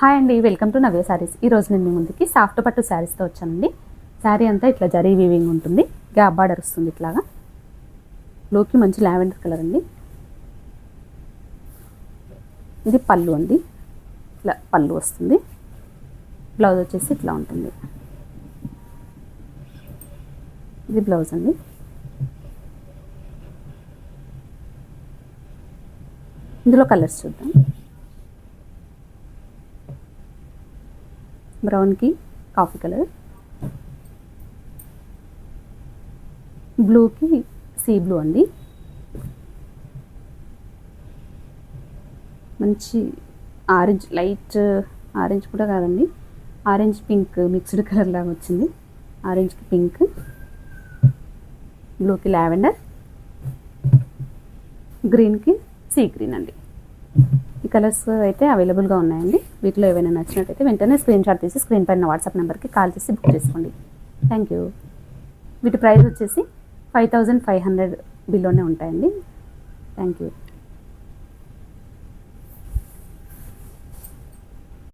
Hi అండి welcome to నవ్య శారీస్ ఈ రోజు నేను మీ ముందుకి సాఫ్ట్ పట్టు శారీస్తో వచ్చానండి. శారీ అంతా ఇట్లా జరీ వీవింగ్ ఉంటుంది. గ్యాప్ బార్డర్ వస్తుంది ఇట్లాగా. లోకి మంచి లావెండర్ కలర్ అండి. ఇది పళ్ళు అండి. ఇట్లా పళ్ళు వస్తుంది. బ్లౌజ్ వచ్చేసి ఇట్లా ఉంటుంది. ఇది బ్లౌజ్ అండి. ఇందులో కలర్స్ చూద్దాం. బ్రౌన్కి కాఫీ కలర్. బ్లూకి సీ బ్లూ అండి. మంచి ఆరెంజ్ లైట్ ఆరెంజ్ కూడా కాదండి. ఆరెంజ్ పింక్ మిక్స్డ్ కలర్ లాగా వచ్చింది. ఆరెంజ్కి పింక్ బ్లూకి లావెండర్ గ్రీన్కి సీ గ్రీన్ అండి. ఈ కలర్స్ అయితే అవైలబుల్గా ఉన్నాయండి? వీటిలో ఏవైనా నచ్చినట్టయితే వెంటనే స్క్రీన్ షాట్ తీసి స్క్రీన్ పైన వాట్సాప్ నెంబర్కి కాల్ చేసి బుక్ చేసుకోండి. Thank you. వీటి ప్రైస్ వచ్చేసి ఫైవ్ థౌజండ్ ఫైవ్ హండ్రెడ్ బిల్లోనే ఉంటాయండి. Thank you.